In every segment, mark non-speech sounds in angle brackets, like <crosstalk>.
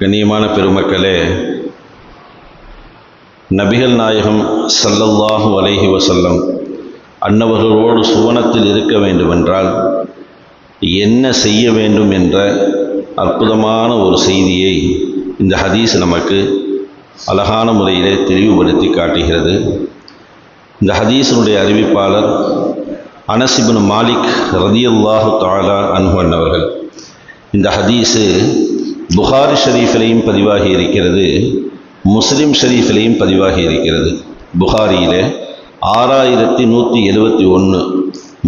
கண்ணியமான பெருமக்களே நபிகள் நாயகம் சல்லல்லாஹு அலைஹி வசல்லம் அன்னவர்களோடு சுவனத்தில் இருக்க வேண்டுமென்றால் என்ன செய்ய வேண்டும் என்ற அற்புதமான ஒரு செய்தியை இந்த ஹதீஸ் நமக்கு அழகான முறையிலே தெளிவுபடுத்தி காட்டுகிறது. இந்த ஹதீஸினுடைய அறிவிப்பாளர் அனசிபின் மாலிக் ரதியுல்லாஹு தாலா அன்ஹன் அவர்கள் இந்த ஹதீஸு புகாரி ஷரீஃபிலையும் பதிவாகி இருக்கிறது முஸ்லிம் ஷரீஃபிலையும் பதிவாகி இருக்கிறது. புகாரியிலே ஆறாயிரத்தி நூற்றி எழுபத்தி ஒன்று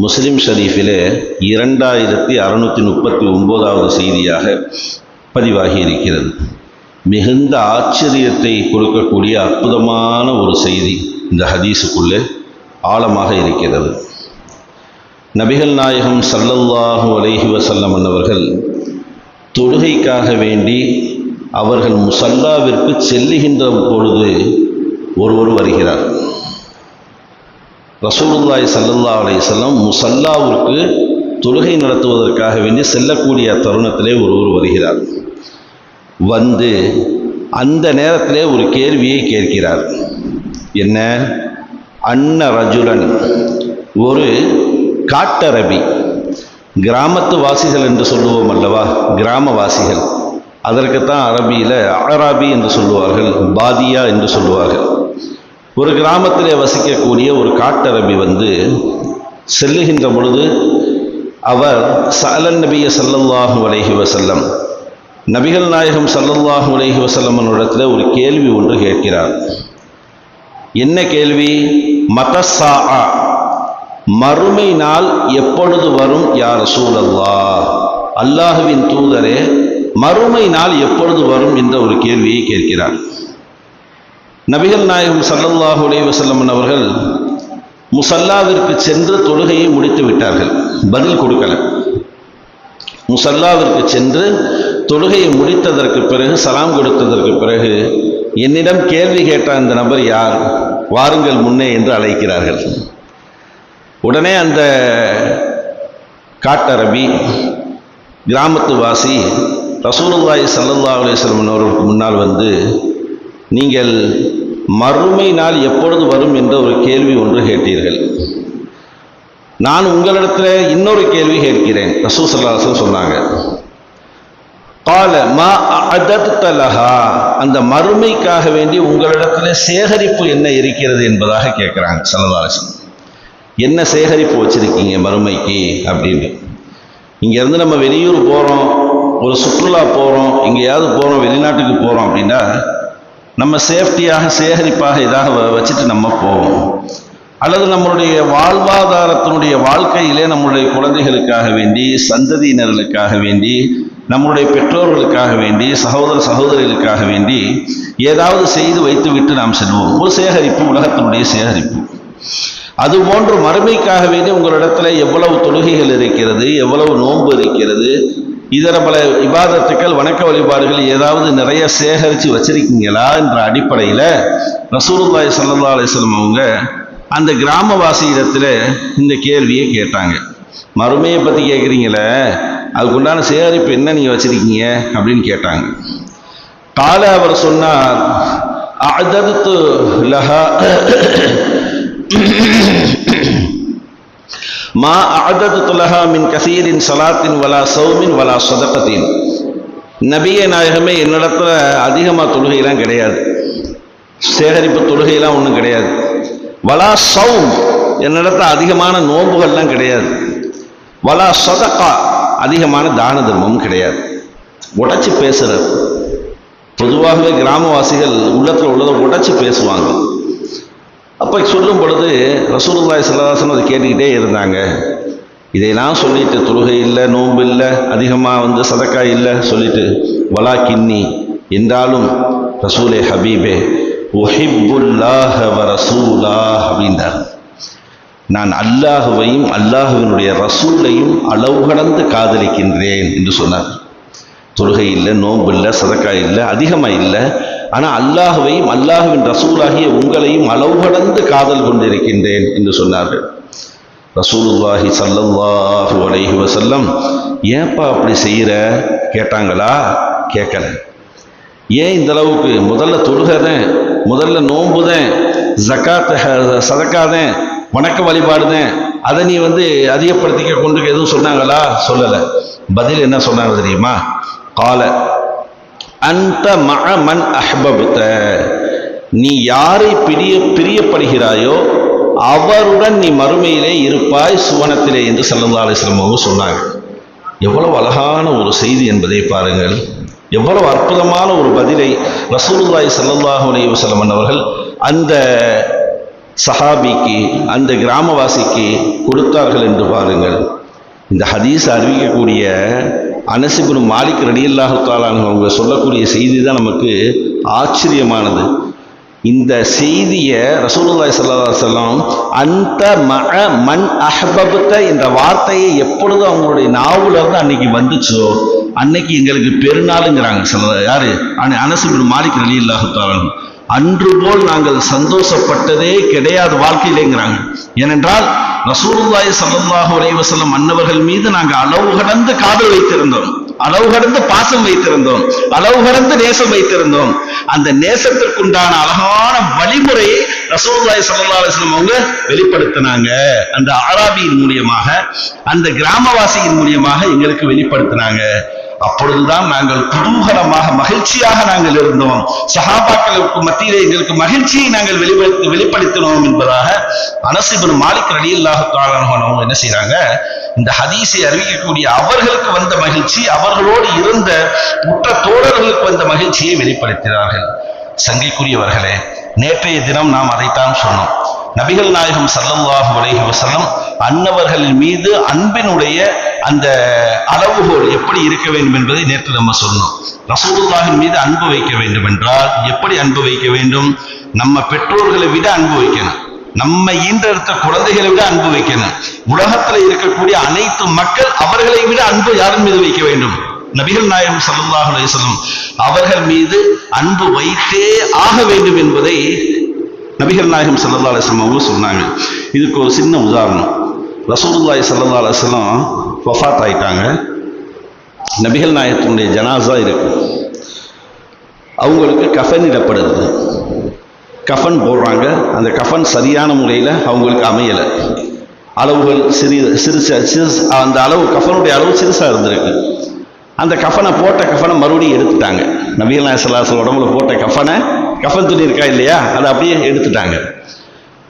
முஸ்லிம் ஷரீஃபிலே இரண்டாயிரத்தி அறநூற்றி முப்பத்தி ஒம்போதாவது செய்தியாக பதிவாகி இருக்கிறது. மிகுந்த ஆச்சரியத்தை கொடுக்கக்கூடிய அற்புதமான ஒரு செய்தி இந்த ஹதீஸுக்குள்ளே ஆழமாக இருக்கிறது. நபிகள் நாயகம் சல்லல்லாஹு அலைஹி வசல்லம் அவர்கள் தொழுகைக்காக வேண்டி அவர்கள் முசல்லாவிற்கு செல்லுகின்ற பொழுது ஒருவர் வருகிறார். ரசூலுல்லாய் சல்லல்லா அலையம் முசல்லாவிற்கு தொழுகை நடத்துவதற்காக வேண்டி செல்லக்கூடிய தருணத்திலே ஒருவர் வருகிறார். வந்து அந்த நேரத்திலே ஒரு கேள்வியை கேட்கிறார். என்ன? அன்ன ரஜுலன் ஒரு காட்டரபி கிராமத்து வாசிகள் என்று சொல்லுவோம் அல்லவா? கிராமவாசிகள். அதற்குத்தான் அரபியில் அராபி என்று சொல்லுவார்கள் பாதியா என்று சொல்லுவார்கள். ஒரு கிராமத்திலே வசிக்கக்கூடிய ஒரு காட்டரபி வந்து செல்லுகின்ற பொழுது அவர் சலன் நபிய சல்லல்லாஹு அலைஹி வசல்லம் நபிகள் நாயகம் சல்லல்லாஹு அலைஹி வசல்லமனிடத்தில் ஒரு கேள்வி ஒன்று கேட்கிறார். என்ன கேள்வி? மதசா மறுமை நாள் எப்பொழுது வரும் யார் சூழல்லா அல்லாஹுவின் தூதரே மறுமை நாள் எப்பொழுது வரும் என்ற ஒரு கேள்வியை கேட்கிறார். நபிகள் நாயகம் சல்லல்லாஹு அலைஹி வஸல்லம் அவர்கள் முசல்லாவிற்கு சென்று தொழுகையை முடித்து விட்டார்கள். பதில் கொடுக்கல. முசல்லாவிற்கு சென்று தொழுகையை முடித்ததற்கு பிறகு சலாம் கொடுத்ததற்கு பிறகு என்னிடம் கேள்வி கேட்ட அந்த நபர் யார்? வாருங்கள் முன்னே என்று அழைக்கிறார்கள். உடனே அந்த காட்டரபி கிராமத்து வாசி ரசூலுல்லாய் சல்லல்லா அலிஸ்லம் அவர்களுக்கு முன்னால் வந்து நீங்கள் மறுமை நாள் எப்பொழுது வரும்? என்ற ஒரு கேள்வி ஒன்று கேட்டீர்கள். நான் உங்களிடத்தில் இன்னொரு கேள்வி கேட்கிறேன். ரசூ சல்லாஹம் சொன்னாங்க கால மா அதத்தலஹா அந்த மறுமைக்காக வேண்டி உங்களிடத்தில் சேகரிப்பு என்ன இருக்கிறது என்பதாக கேட்குறாங்க சல்லதாசன் என்ன சேகரிப்பு வச்சுருக்கீங்க மறுமைக்கு அப்படின்னு. இங்கேருந்து நம்ம வெளியூர் போகிறோம் ஒரு சுற்றுலா போகிறோம் எங்கேயாவது போகிறோம் வெளிநாட்டுக்கு போகிறோம் அப்படின்னா நம்ம சேஃப்டியாக சேகரிப்பாக இதாக வச்சுட்டு நம்ம போவோம். அல்லது நம்மளுடைய வாழ்வாதாரத்தினுடைய வாழ்க்கையிலே நம்மளுடைய குழந்தைகளுக்காக வேண்டி சந்ததியினர்களுக்காக வேண்டி நம்முடைய பெற்றோர்களுக்காக வேண்டி சகோதர சகோதரிகளுக்காக வேண்டி ஏதாவது செய்து வைத்துவிட்டு நாம் செல்வோம். ஒரு சேகரிப்பு உலகத்தினுடைய சேகரிப்பு. அதுபோன்று மறுமைக்காக வேண்டி உங்களிடத்தில் எவ்வளவு தொழுகைகள் இருக்கிறது எவ்வளவு நோன்பு இருக்கிறது இதர பல விவாதத்துக்கள் வணக்க வழிபாடுகள் ஏதாவது நிறைய சேகரித்து வச்சிருக்கீங்களா என்ற அடிப்படையில் ரசூலுல்லாய் சல்லா அலிஸ்லம் அவங்க அந்த கிராமவாசி இடத்துல இந்த கேள்வியை கேட்டாங்க. மறுமையை பற்றி கேட்குறீங்களே அதுக்குண்டான சேகரிப்பு என்ன நீங்கள் வச்சுருக்கீங்க அப்படின்னு கேட்டாங்க. கால அவர் சொன்னார் அதத்து லஹா மா அடது துலஹா மின் கசீரின் சலாத்தின் வலா சௌமின் வலா சொதக்கத்தின் நபிய நாயகமே என்னிடத்துல அதிகமாக தொழுகையெல்லாம் கிடையாது. சேகரிப்பு தொழுகையெல்லாம் ஒன்றும் கிடையாது. வலா சௌம் என்னிடத்துல அதிகமான நோம்புகள்லாம் கிடையாது. வலா சதக்கா அதிகமான தான தர்மமும் கிடையாது. உடச்சி பேசுறது. பொதுவாகவே கிராமவாசிகள் உள்ளத்தில் உள்ளதை உடச்சி பேசுவாங்க. அப்போ சொல்லும் பொழுது ரசூலுல்லாய் சல்லாசன் அதை கேட்டுக்கிட்டே இருந்தாங்க. இதையெல்லாம் சொல்லிட்டு தொழுகை இல்லை நோன்பு இல்லை அதிகமாக வந்து சதக்கா இல்லை சொல்லிட்டு வலா கின்னி என்றாலும் ரசூலே ஹபீபே ஒஹிபுல்லாஹ வ ரசூலா அப்படின்றார் நான் அல்லாஹுவையும் அல்லாஹுவினுடைய ரசூலையும் அளவு கடந்து காதலிக்கின்றேன் என்று சொன்னார். தொழுகை இல்லை நோன்பு இல்லை சதக்கா இல்லை அதிகமாக இல்லை ஆனால் அல்லாஹுவையும் அல்லாஹுவின் ரசூலாகிய உங்களையும் அளவு கடந்து காதல் கொண்டிருக்கின்றேன் என்று சொன்னார்கள். ரசூலுல்லாஹி சல்லல்லாஹு அலைஹி வசல்லம் ஏன்பா அப்படி செய்கிற கேட்டாங்களா? கேட்கல. ஏன் இந்த அளவுக்கு? முதல்ல தொழுகிறேன் முதல்ல நோம்புதேன் ஜக்காத் சதக்காதேன் வணக்க வழிபாடுதேன் அதை நீ வந்து அதிகப்படுத்திக்க கொண்டு எதுவும் சொன்னாங்களா? சொல்லலை. பதில் என்ன சொன்னாங்க தெரியுமா? காலை அந்த மக மன் அஹ்பப்த. நீ யாரை பிரிய பிரியப்படுகிறாயோ அவருடன் நீ மறுமையிலே இருப்பாய் சுவனத்திலே என்று சல்லல்லா அலிஸ்லம் அவங்க சொன்னாங்க. எவ்வளவு அழகான ஒரு செய்தி என்பதை பாருங்கள். எவ்வளவு அற்புதமான ஒரு பதிலை ரசூலுல்லாய் ஸல்லல்லாஹு அலைஹி அவர்கள் அந்த சஹாபிக்கு அந்த கிராமவாசிக்கு கொடுத்தார்கள் என்று பாருங்கள். இந்த ஹதீஸ் அறிவிக்கக்கூடிய அனசிபுன் மாலிக் ரடியல்லாஹு தாலான் அவங்க சொல்லக்கூடிய செய்தி தான் நமக்கு ஆச்சரியமானது. இந்த செய்தியை ரசூலுல்லாய் சல்லா அலைஹி அந்த ம மன் அஹ்பப்த என்ற வார்த்தையை எப்பொழுது அவங்களுடைய நாவில் இருந்து அன்னைக்கு வந்துச்சோ அன்னைக்கு எங்களுக்கு பெருநாளுங்கிறாங்க. சில யாரு? அன- மாலிக் ரலியல்லாஹு தஆலா அன்று போல் நாங்கள் சந்தோஷப்பட்டதே கிடையாது வாழ்க்கையிலேங்கிறாங்க. ஏனென்றால் ரசூலுல்லாய் சல்லாஹூ அலைஹி மன்னவர்கள் மீது நாங்கள் அளவு கடந்து காதல் வைத்திருந்தோம். அளவு கடந்து பாசம் வைத்திருந்தோம். அளவு கடந்து நேசம் வைத்திருந்தோம். அந்த நேசத்திற்குண்டான அழகான வழிமுறையை ரசூலுல்லாஹி சல்லா அலைஹி அவங்க வெளிப்படுத்தினாங்க. அந்த ஆராபியின் மூலியமாக அந்த கிராமவாசியின் மூலியமாக எங்களுக்கு வெளிப்படுத்தினாங்க. அப்பொழுதுதான் நாங்கள் குதூகலமாக மகிழ்ச்சியாக நாங்கள் இருந்தோம். சஹாபாக்களுக்கு மத்தியிலே எங்களுக்கு மகிழ்ச்சியை நாங்கள் வெளிப்படுத்த வெளிப்படுத்தினோம் என்பதாக அனசிபன் மாலிக் ரலியல்லாஹு தஆலா என்ன செய்யறாங்க இந்த ஹதீஸை அறிவிக்கக்கூடிய அவர்களுக்கு வந்த மகிழ்ச்சி அவர்களோடு இருந்த உற்ற தோழர்களுக்கு வந்த மகிழ்ச்சியை வெளிப்படுத்தினார்கள். சங்கைக்குரியவர்களே நேற்றைய தினம் நாம் அதைத்தான் சொன்னோம். நபிகள் நாயகம் சல்லல்லாஹு அலைஹி வசல்லம் அன்னவர்களின் மீது அன்பினுடைய அந்த அளவுகோல் எப்படி இருக்க வேண்டும் என்பதை நேற்று நம்ம சொன்னோம். ரசூலுல்லாஹின் மீது அன்பு வைக்க வேண்டும் என்றால் எப்படி அன்பு வைக்க வேண்டும்? நம்ம பெற்றோர்களை விட அன்பு வைக்கணும். நம்ம ஈன்றெடுத்த குழந்தைகளை விட அன்பு வைக்கணும். உலகத்துல இருக்கக்கூடிய அனைத்து மக்கள் அவர்களை விட அன்பு யாரின் மீது வைக்க வேண்டும்? நபிகள் நாயகம் சல்லாஹ் அலையம் அவர்கள் மீது அன்பு வைத்தே ஆக வேண்டும் என்பதை நபிகள் நாயகம் சல்லா அலிஸ்லாம் அவங்க சொன்னாங்க. இதுக்கு ஒரு சின்ன உதாரணம். ரசூலுல்லாஹி சல்லா அலிஸ்லாம் வஃபாத் ஆயிட்டாங்க நபிகள் நாயகத்தினுடைய ஜனாசா இருக்கு. அவங்களுக்கு கஃன் இடப்படுது. கஃன் போடுறாங்க. அந்த கஃன் சரியான முறையில் அவங்களுக்கு அமையலை. அளவுகள் சிறிய சிறுசா சிறு அந்த அளவு கஃனுடைய அளவு சிறுசாக இருந்திருக்கு. அந்த கஃனை போட்ட கஃனை மறுபடியும் எடுத்துட்டாங்க. நபிகள் நாயசல்லாசல் உடம்புல போட்ட கஃனை கஃன் துணி இருக்கா இல்லையா? அதை அப்படியே எடுத்துட்டாங்க.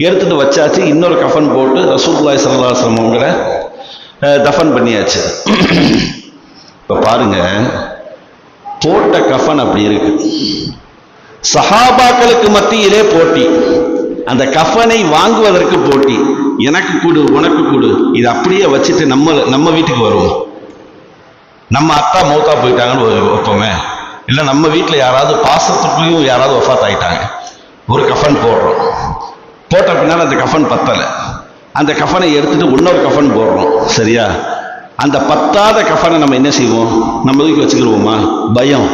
எடுத்துட்டு வச்சாச்சு. இன்னொரு கஃன் போட்டு ரசூலுல்லாஹி ஸல்லல்லாஹு அலைஹி அவங்கள தஃபன் பண்ணியாச்சு. இப்போ பாருங்க போட்ட கஃன் அப்படி இருக்கு. சஹாபாக்களுக்கு மத்தியிலே போட்டி. அந்த கஃனை வாங்குவதற்கு போட்டி. எனக்கு கொடு உனக்கு கொடு. இது அப்படியே வச்சுட்டு நம்ம நம்ம வீட்டுக்கு வருவோம். நம்ம அத்தா மௌத்தா போயிட்டாங்கன்னு வைப்போமே இல்லை நம்ம வீட்டில் யாராவது பாசத்துக்குள்ளேயும் யாராவது ஒஃபாத் ஆயிட்டாங்க ஒரு கஃபன் போடுறோம். போட்ட பின்னால் அந்த கஃபன் பத்தலை. அந்த கஃபனை எடுத்துட்டு இன்னொரு கஃபன் போடுறோம். சரியா? அந்த பத்தாத கஃபனை நம்ம என்ன செய்வோம்? நம்ம தூக்கி வச்சுக்கிடுவோமா பயம்.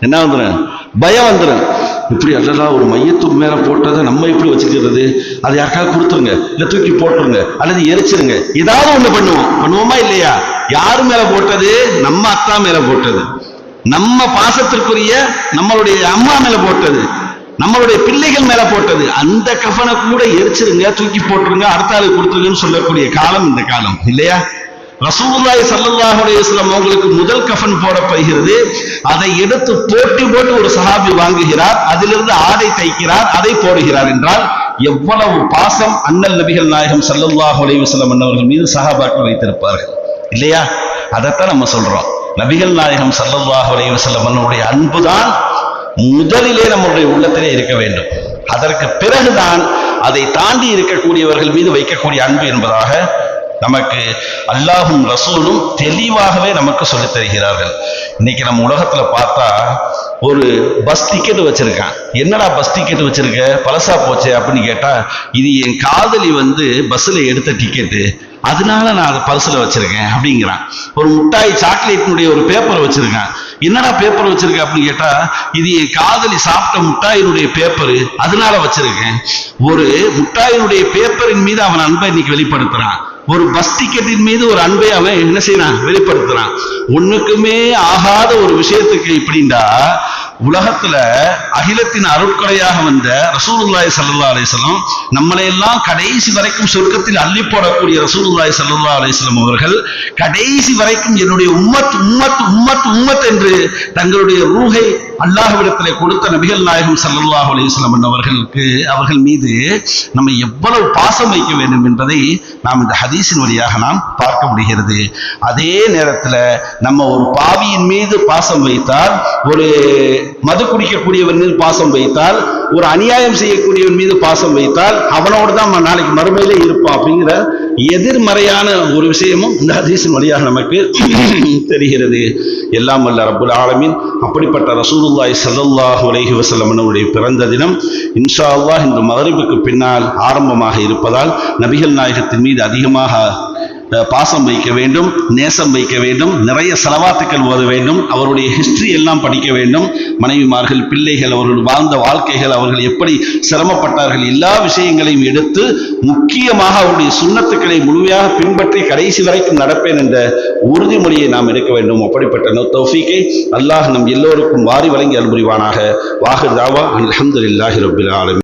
என்ன வந்துடும் பயம் வந்துடும் இப்படி அல்லடா ஒரு மையத்துக்கு மேலே போட்டதை நம்ம எப்படி வச்சுக்கிறது? அதை யாருக்காவது கொடுத்துருங்க. இல்லை தூக்கி போட்டுருங்க. அல்லது எரிச்சிருங்க. ஏதாவது ஒன்று பண்ணுவோம். பண்ணுவோமா இல்லையா? யார் மேலே போட்டது? நம்ம அத்தா மேலே போட்டது. நம்ம பாசத்திற்குரிய நம்மளுடைய அம்மா மேல போட்டது நம்மளுடைய பிள்ளைகள் மேல போட்டது அந்த கஃனை கூட எரிச்சிருங்க தூக்கி போட்டுருங்க அடுத்த ஆளு கொடுத்துருங்கன்னு சொல்லக்கூடிய காலம் இந்த காலம் இல்லையா? ரசூல்லாய் ஸல்லல்லாஹு அலைஹி அவங்களுக்கு முதல் கஃன் போடப்படுகிறது. அதை எடுத்து போட்டி போட்டு ஒரு சஹாபி வாங்குகிறார் அதிலிருந்து ஆடை தைக்கிறார் அதை போடுகிறார் என்றால் எவ்வளவு பாசம் அண்ணல் நபிகள் நாயகம் ஸல்லல்லாஹு அலைஹி வஸல்லம் மீது சஹாபாக்கள் வைத்திருப்பார்கள் இல்லையா? அதைத்தான் நம்ம சொல்றோம். நபிகள் நாயகம் சல்லல்லாஹ் அலைஹி வஸல்லம் அன்புதான் முதலிலே நம்முடைய உள்ளத்திலே இருக்க வேண்டும். அதற்கு பிறகுதான் அதை தாண்டி இருக்கக்கூடியவர்கள் மீது வைக்கக்கூடிய அன்பு என்பதாக நமக்கு அல்லாஹும் ரசூலும் தெளிவாகவே நமக்கு சொல்லித் தருகிறார்கள். இன்னைக்கு நம்ம உலகத்துல பார்த்தா ஒரு பஸ் டிக்கெட் வச்சிருக்கான். என்னடா பஸ் டிக்கெட் வச்சிருக்க? பழசா போச்சு அப்படின்னு கேட்டா இது என் காதலி வந்து பஸ்ல எடுத்த டிக்கெட்டு அதனால நான் அதை பர்சில் வச்சிருக்கேன் அப்படிங்கிறான். ஒரு முட்டாய் சாக்லேட்டினுடைய ஒரு பேப்பர் வச்சிருக்கான். என்னடா பேப்பர் வச்சிருக்க அப்படின்னு கேட்டா இது என் காதலி சாப்பிட்ட முட்டாயினுடைய பேப்பர் அதனால வச்சிருக்கேன். ஒரு முட்டாயினுடைய பேப்பரின் மீது அவன் அன்பை இன்னைக்கு வெளிப்படுத்துறான். ஒரு பஸ் டிக்கெட்டின் மீது ஒரு அன்பை அவன் என்ன செய்யறான்? வெளிப்படுத்துறான். ஒண்ணுக்குமே ஆகாத ஒரு விஷயத்துக்கு இப்படின்டா உலகத்துல அகிலத்தின் அருட்கொலையாக வந்த ரசூலுல்லாய் சல்லா அலைஹி நம்மளை எல்லாம் கடைசி வரைக்கும் சொர்க்கத்தில் அள்ளி போடக்கூடிய ரசூலுல்லாய் சல்லா அலைஹி அவர்கள் கடைசி வரைக்கும் என்னுடைய உம்மத் உம்மத் உம்மத் உம்மத் என்று தங்களுடைய ரூஹை அல்லாஹ்விடத்திலே கொடுத்த நபிகள் நாயகம் சல்லாஹ் அலிஸ்லாம் அவர்களுக்கு அவர்கள் மீது நம்ம எவ்வளவு பாசம் வைக்க வேண்டும் என்பதை நாம் இந்த ஹதீஸின் வழியாக நாம் பார்க்க முடிகிறது. அதே நேரத்தில் நம்ம ஒரு பாவியின் மீது பாசம் வைத்தால் ஒரு மது குடிக்கக்கூடியவன் மீது பாசம் வைத்தால் ஒரு அநியாயம் செய்யக்கூடியவன் மீது பாசம் வைத்தால் அவனோடு தான் நாளைக்கு மறுமையிலே இருப்பான் அப்படிங்கிற எதிர்மறையான ஒரு விஷயமும் இந்த ஹதீஸின் வழியாக நமக்கு <clears throat> தெரிகிறது. எல்லாம் வல்ல ரப்புல் ஆலமீன். அப்படிப்பட்ட ரசூலுல்லாய் ஸல்லல்லாஹு அலைஹி வசல்லமனுடைய பிறந்த தினம் இன்ஷா அல்லாஹ் இந்த மகரிபுக்கு பின்னால் ஆரம்பமாக இருப்பதால் நபிகள் நாயகத்தின் மீது அதிகமாக பாசம் வைக்க வேண்டும் நேசம் வைக்க வேண்டும் நிறைய செலவாத்துக்கள் ஓத வேண்டும் அவருடைய ஹிஸ்டரி எல்லாம் படிக்க வேண்டும். மனைவிமார்கள் பிள்ளைகள் அவர்கள் வாழ்ந்த வாழ்க்கைகள் அவர்கள் எப்படி சிரமப்பட்டார்கள் எல்லா விஷயங்களையும் எடுத்து முக்கியமாக அவருடைய சுண்ணத்துக்களை முழுமையாக பின்பற்றி கடைசி வரைக்கும் நடப்பேன் என்ற உறுதிமொழியை நாம் எடுக்க வேண்டும். அப்படிப்பட்ட தௌஃபீக்கை அல்லாஹ் நம் எல்லோருக்கும் வாரி வழங்கி அல்புரிவானாக வாஹிர் தாவா அல்ஹம்துலில்லாஹி ரப்பில் ஆலமி